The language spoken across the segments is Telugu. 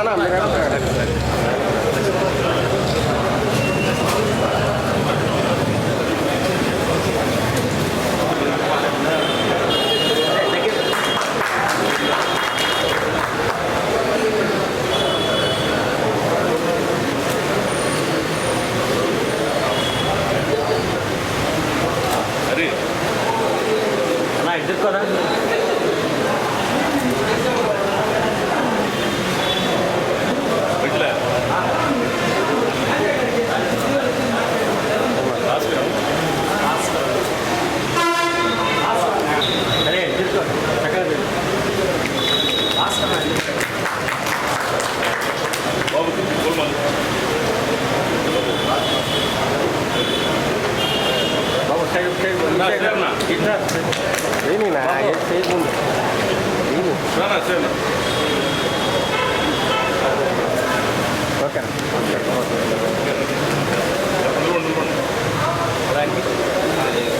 అన్నా ఎదుర్కోరా ఇట్లా సరే ఎదుర్కో చక్కగా బాబు గోల్మాల్ బాబు సైడ్ సైడ్ నా చేరనా? ఇట్లా ఏమీనా స్టేజ్ ముందు రానా సేనా ఓకే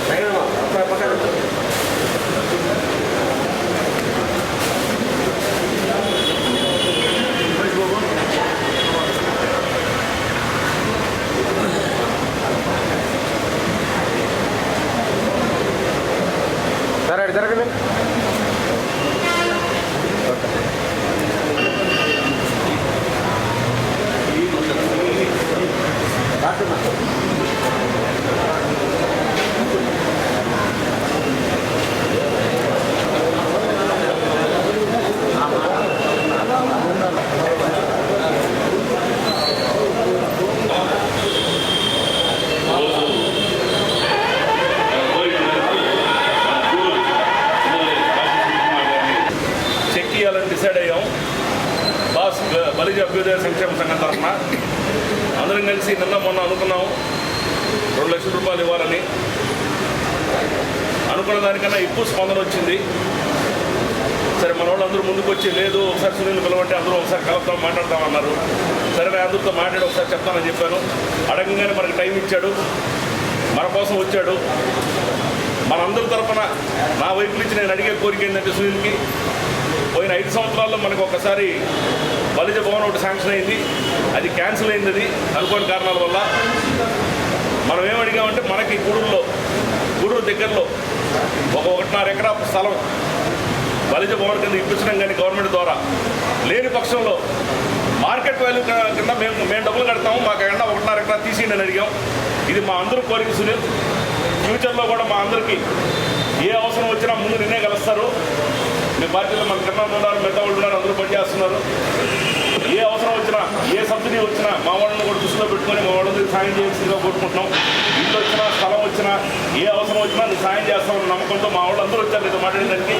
సైడ్ పక్కన సరే అటు జరగండి చెక్ ఇవ్వాలని డిసైడ్ అయ్యాం బాస్ బలిజ అభ్యుదయ సంక్షేమ సంఘం తరఫున అందరం కలిసి నిన్న మొన్న అనుకున్నాం. రెండు లక్షల రూపాయలు ఇవ్వాలని. అనుకున్న దానికన్నా ఎక్కువ స్పందన వచ్చింది. సరే మన వాళ్ళు అందరూ ముందుకు వచ్చి లేదు ఒకసారి సునీల్ పిలవంటే అందరూ ఒకసారి కలుద్దాం మాట్లాడతామన్నారు సరే నేను అందరితో మాట్లాడి ఒకసారి చెప్తానని చెప్పాను. అడగంగానే మనకు టైం ఇచ్చాడు. మన కోసం వచ్చాడు. మనందరి తరఫున నా వైపు నుంచి నేను అడిగే కోరిక ఏంటంటే సునీల్కి పోయిన ఐదు సంవత్సరాల్లో మనకు ఒకసారి బలిజ భవన్ ఒకటి శాంక్షన్ అయింది. అది క్యాన్సిల్ అయింది అది అనుకోని కారణాల వల్ల మనం ఏమడిగామంటే మనకి గూడూరులో గూడూరు దగ్గరలో ఒక ఒకటిన్నర ఎకరా స్థలం బలిజ భవన్ కింద ఇప్పించడం కానీ గవర్నమెంట్ ద్వారా లేని పక్షంలో మార్కెట్ వాల్యూ కింద మేము మేము డబ్బులు కడతాము. మాకు ఎక్కడ ఒకటిన్నర ఎకరా తీసిండి అని అడిగాం. ఇది మా అందరూ కోరిక సునీల్. ఫ్యూచర్లో కూడా మా అందరికీ ఏ అవసరం వచ్చినా ముందు నిన్నే కలుస్తారు. మీ పార్టీలో మన కింద ఉన్నారు మిగతా ఉన్నారు అందరూ పనిచేస్తున్నారు. ఏ అవసరం వచ్చినా ఏ సబ్సిడీ వచ్చినా మా వాళ్ళని కూడా దృష్టిలో పెట్టుకొని మా వాళ్ళందరికీ సాయం చేయాల్సిందిగా కోరుకుంటున్నాం. ఇల్లు వచ్చినా స్థలం వచ్చినా ఏ అవసరం వచ్చినా నువ్వు సాయం చేస్తామని నమ్మకంతో మా వాళ్ళందరూ వచ్చారు. నీతో మాట్లాడడానికి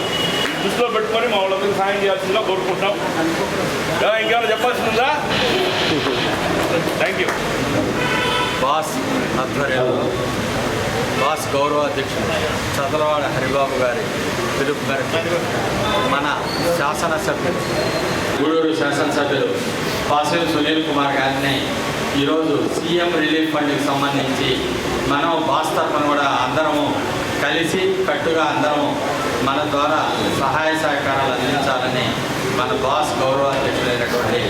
దృష్టిలో పెట్టుకొని మా వాళ్ళందరికీ సాయం చేయాల్సిందిగా కోరుకుంటున్నాం. ఇంకేమైనా చెప్పాల్సిందా? థ్యాంక్ యూ బాస్ ఆధ్వర్యంలో బాస్ గౌరవ అధ్యక్షుడు చదలవాడ హరిబాబు గారి పిలుపు మేరకు మన శాసనసభ్యులు గూడూరు శాసనసభ్యులు పాసిల్ సునీల్ కుమార్ గారిని ఈరోజు సీఎం రిలీఫ్ ఫండ్కి సంబంధించి మనం బాస్ తరఫున కూడా అందరము కలిసి కట్టుగా అందరము మన ద్వారా సహాయ సహకారాలు అందించాలని మన బాస్ గౌరవ అధ్యక్షుడైనటువంటి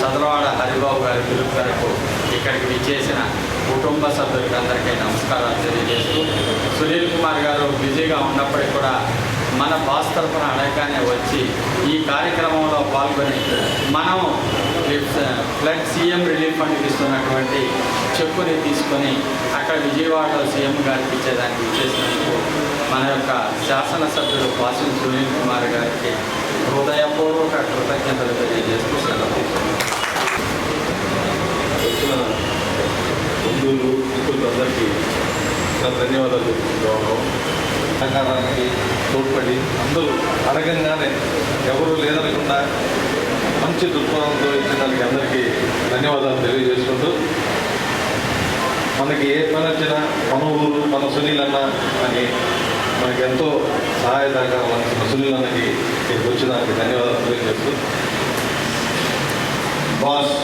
చదలవాడ హరిబాబు గారి పిలుపు మేరకు ఇక్కడికి విచ్చేసిన కుటుంబ సభ్యులకి అందరికీ నమస్కారాలు తెలియజేస్తూ సునీల్ కుమార్ గారు బిజీగా ఉన్నప్పటికీ కూడా మన బాస్ తరఫున అడగగానే వచ్చి ఈ కార్యక్రమంలో పాల్గొని మనం ఫ్లడ్ సీఎం రిలీఫ్ ఫండ్కి ఇస్తున్నటువంటి చెక్కుని తీసుకొని అక్కడ విజయవాడలో సీఎం గారికి ఇచ్చేదానికి ఇచ్చేసినందుకు మన యొక్క శాసనసభ్యుడు పాసిల్ సునీల్ కుమార్ గారికి హృదయపూర్వక కృతజ్ఞతలు తెలియజేస్తూ సెలవు తీసుకుంటున్నాను. వచ్చిన బంధువులు మిత్రులందరికీ ధన్యవాదాలు చెప్పుకుంటూ సహకారానికి తోడ్పడి అందరూ అడగంగానే ఎవరు లేదనకుండా మంచి దృక్పథంతో ఇచ్చిన దానికి అందరికీ ధన్యవాదాలు తెలియజేసుకుంటూ మనకి ఏ పని వచ్చినా మన ఊరు మన సునీల్ అన్న అని మనకి ఎంతో సహాయ సహకారం అందిస్తున్న సునీల్ అన్నకి ఇక్కడికి వచ్చిన దానికి ధన్యవాదాలు తెలియజేస్తూ బాస్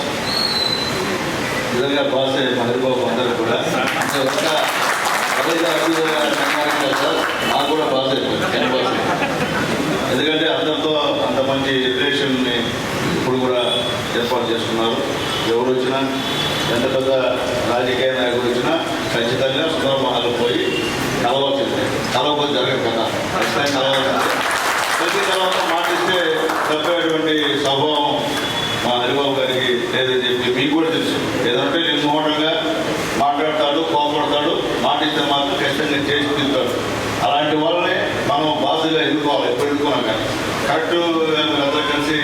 నిజంగా బాగాలేదు మహిళబాబు అందరూ కూడా. అంటే ఒక్క సంఘానికి సార్, నాకు కూడా పాస్ అయిపోయింది చిన్న ఎందుకంటే అందరితో అంత మంచి రిలేషన్ని ఇప్పుడు కూడా ఏర్పాటు చేసుకున్నారు. ఎవరు వచ్చినా ఎంత పెద్ద రాజకీయ నాయకుడు వచ్చినా ఖచ్చితంగా సుందర మహల్ పోయి కలవాల్సిందే కలవకపోతే జరగదు కదా ఖచ్చితంగా కలవాల్సిందే ప్రతి తర్వాత మాటిస్తే తప్పేటువంటి స్వభావం మా హరిబాబు గారికి లేదని చెప్పి మీకు కూడా తెలుసు ఏదంటే నిర్మోహంగా మాట్లాడతాడు కోపడతాడు మాటిస్తే మాత్రం ఖచ్చితంగా చేసి తింటాడు అలాంటి వాళ్ళనే మనం బాధ్యతగా ఎదుర్కోవాలి ఎప్పుడు ఎదుర్కొన్నాం కానీ. కరెక్ట్ అందరూ కలిసి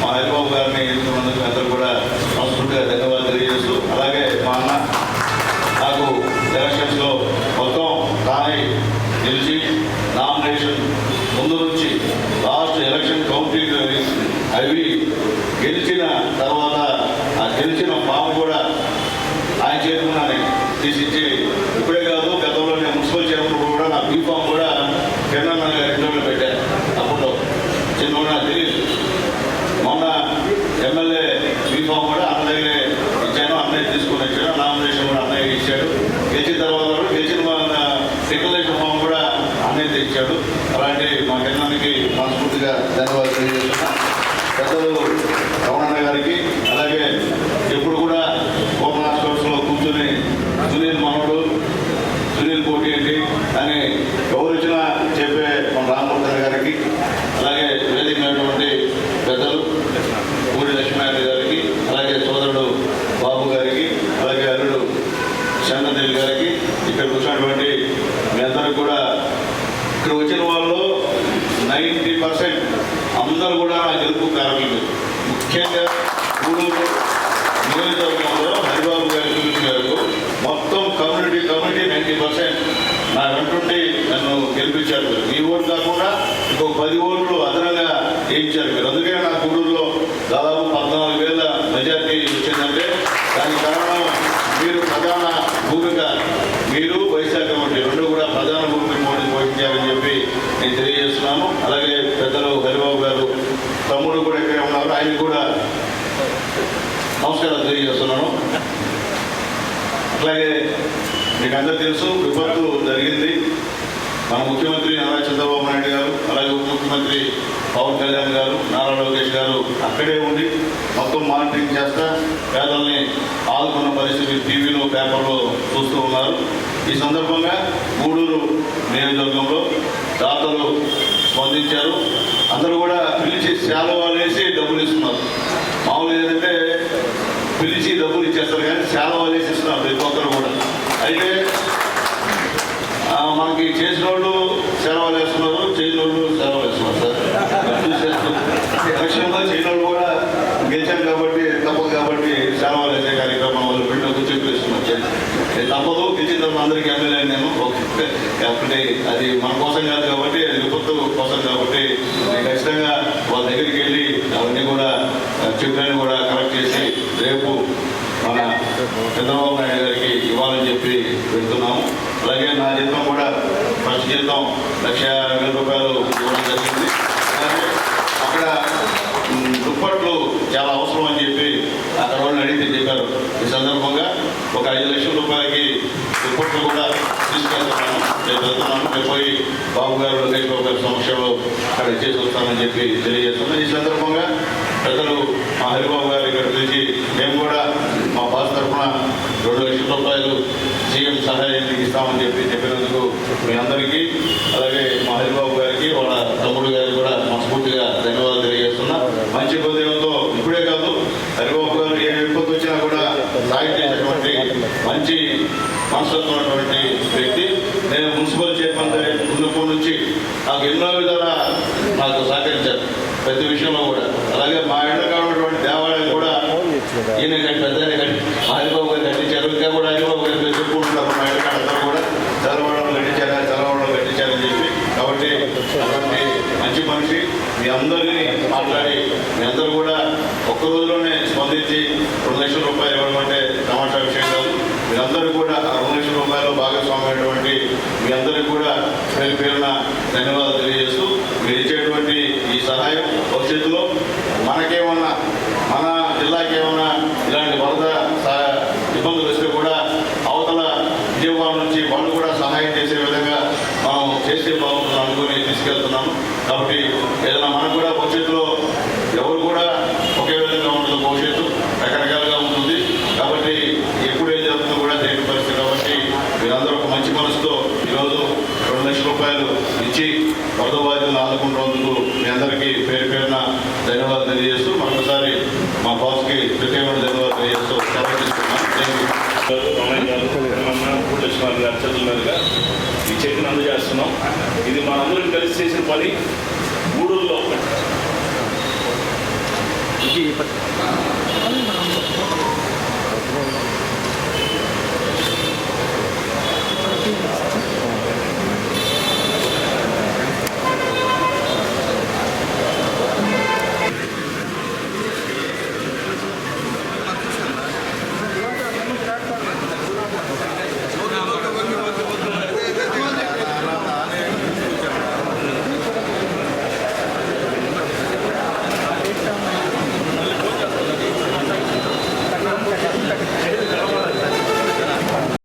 మా హరిబాబు గారిని ఎదుర్కొన్నందుకు అందరూ కూడా మనస్ఫూర్తిగా ధన్యవాదాలు తెలియజేస్తూ అలాగే మా అన్న నాకు ఎలక్షన్స్లో మొత్తం తానే గెలిచి నామినేషన్ ముందు నుంచి లాస్ట్ ఎలక్షన్ కౌంటింగ్ అవి గెలిచిన తర్వాత ఆ గెలిచిన పాము కూడా ఆయన చేతుకున్నాను తీసిచ్చి ఇప్పుడే కాదు గతంలో నేను మున్సిపల్ చైర్మన్ కూడా నా బీ ఫామ్ కూడా కిరణ్ గారి ఇంట్లో పెట్టాను అప్పుడు చిన్న నాకు తెలియదు మొన్న ఎమ్మెల్యే బీఫామ్ కూడా అన్న దగ్గరే ఇచ్చాను అన్నయ్య తీసుకుని వచ్చాను నామినేషన్ కూడా అన్నయ్య ఇచ్చాడు గెలిచిన తర్వాత కూడా గెలిచిన వాళ్ళ డిక్లరేషన్ ఫామ్ కూడా అన్నయ్య ఇచ్చాడు అలాంటి మా కిరణానికి మనస్ఫూర్తిగా ధన్యవాదాలు తెలియజేస్తున్నా. పెద్దలు Kenya. మీకు అందరూ తెలుసు విపత్తు జరిగింది. మన ముఖ్యమంత్రి నారా చంద్రబాబు నాయుడు గారు అలాగే ఉప ముఖ్యమంత్రి పవన్ కళ్యాణ్ గారు నారా లోకేష్ గారు అక్కడే ఉండి మొత్తం మానిటరింగ్ చేస్తా పేదల్ని ఆదుకున్న పరిస్థితి టీవీలో పేపర్లో చూస్తూ ఉన్నారు. ఈ సందర్భంగా గూడూరు నియోజకవర్గంలో దాతలు స్పందించారు. అందరూ కూడా పిలిచి సేవ వేసి డబ్బులు ఇస్తున్నారు. మామూలు ఏంటంటే పిలిచి డబ్బులు ఇచ్చేస్తారు కానీ సేవ వేసి ఇస్తున్నారు ప్రతి ఒక్కరు కూడా అయితే ఆ, మనకి చేసిన వాళ్ళు సెలవులు వేస్తున్నారు చేయని వాళ్ళు సెలవులు వేస్తున్నారు సార్ ఎలక్షన్లో చేయని వాళ్ళు కూడా గెలిచాను కాబట్టి తప్పదు కాబట్టి సెలవులు వేసే కార్యక్రమం వాళ్ళు పెట్టి కూర్చొని వేస్తున్నారు తప్పదు గెలిచిన తర్వాత అందరికీ ఎమ్మెల్యే నేను ఓకే. అది మన కోసం కాదు కాబట్టి అది విపత్తు కోసం కాబట్టి నేను ఖచ్చితంగా వాళ్ళ దగ్గరికి వెళ్ళి అవన్నీ కూడా చెప్పాను కూడా కరెక్ట్ చేసి రేపు మన చంద్రబాబు నాయుడు గారికి ఇవ్వాలని చెప్పి వెళ్తున్నాము అలాగే నా జీతం కూడా ఫస్ట్ జీతం లక్ష వేల రూపాయలు ఇవ్వడం జరిగింది. అలాగే అక్కడ దుప్పట్లు చాలా అవసరం అని చెప్పి అక్కడ వాళ్ళని అడిగితే చెప్పారు. ఈ సందర్భంగా ఒక ఐదు లక్షల రూపాయలకి దుప్పట్లు కూడా తీసుకెళ్తున్నాను. రేపు వెళ్తున్నాను. రేపు పోయి బాబు గారు లోకేష్ బాబు గారి సమక్షంలో అక్కడ చేసి వస్తానని చెప్పి తెలియజేస్తున్నాను. ఈ సందర్భంగా ప్రజలు మా హరిబాబు గారు ఇక్కడ పిలిచి మేము కూడా మా బాస్ తరఫున రెండు లక్షల రూపాయలు సీఎం సహాయం ఇస్తామని చెప్పి చెప్పినందుకు మీ అందరికీ అలాగే మా హరిబాబు గారికి వాళ్ళ తమ్ముడు గారికి కూడా మనస్ఫూర్తిగా ధన్యవాదాలు తెలియజేస్తున్నా. మంచి హృదయంతో ఇప్పుడే కాదు హరిబాబు గారు ఏ విపత్తు వచ్చినా కూడా సాయం మంచి మనసున్నటువంటి వ్యక్తి. నేను మున్సిపల్ చైర్మన్ ముందుకు నుంచి నాకు ఎన్నో విధాల నాకు సహకరించారు ప్రతి విషయంలో కూడా. అలాగే మా ఇంట్లో ఉన్నటువంటి దేవాలయం కూడా ఈయన కట్టి పెద్ద మా హరిబాబు గారు కట్టించారు ఇంకా కూడా హరిబాబు గారు పేరు చెప్పుకుంటున్నారు మా ఇంటి అందరూ కూడా చదవడం కట్టించారా చదవడం కట్టించారని చెప్పి కాబట్టి అలాంటి మంచి మనిషి మీ అందరినీ మాట్లాడి మీ అందరూ కూడా ఒక్క రోజులోనే స్పందించి రెండు లక్షల రూపాయలు ఇవ్వడం అంటే తమాషా విషయం కాదు మీరందరూ కూడా ఆ రెండు లక్షల రూపాయలు భాగస్వామి మీ అందరికీ కూడా పేరు పేరున ధన్యవాదాలు తెలియజేస్తూ మీరు ఇచ్చేటువంటి ఈ సహాయం భవిష్యత్తులో మనకేమన్నా మన జిల్లాకి ఏమన్నా ఇలాంటి వరద ఇబ్బందులు వస్తే కూడా అవతల విజయవాడ నుంచి వాళ్ళు కూడా సహాయం చేసే విధంగా మనం చేస్తే బాగుంటుంది అనుకుని తీసుకెళ్తున్నాము. కాబట్టి ఏదైనా మనకు కూడా భవిష్యత్తులో ఎవరు కూడా ఒకే విధంగా ఉంటుంది భవిష్యత్తు రకరకాలుగా ఉంటుంది. కాబట్టి ఎప్పుడు ఏం జరుగుతుందో కూడా తెలియని పరిస్థితి. కాబట్టి మీరందరూ ఒక మంచి మనసుతో ఈరోజు రెండు లక్షల రూపాయలు ఇచ్చి వరద బాధితులను ఆదుకుంటున్నందుకు మీ అందరికీ పేరు పేరున ధన్యవాదాలు తెలియజేస్తూ మరొకసారి మా బాస్కి ప్రత్యేకమైన ధన్యవాదాలు తెలియజేస్తూ సెలవు తీసుకున్నాం థ్యాంక్ యూ చేతిని అందజేస్తున్నాం. ఇది మనందరం కలిసి చేసిన పని. గూడూరులో ఒకటి.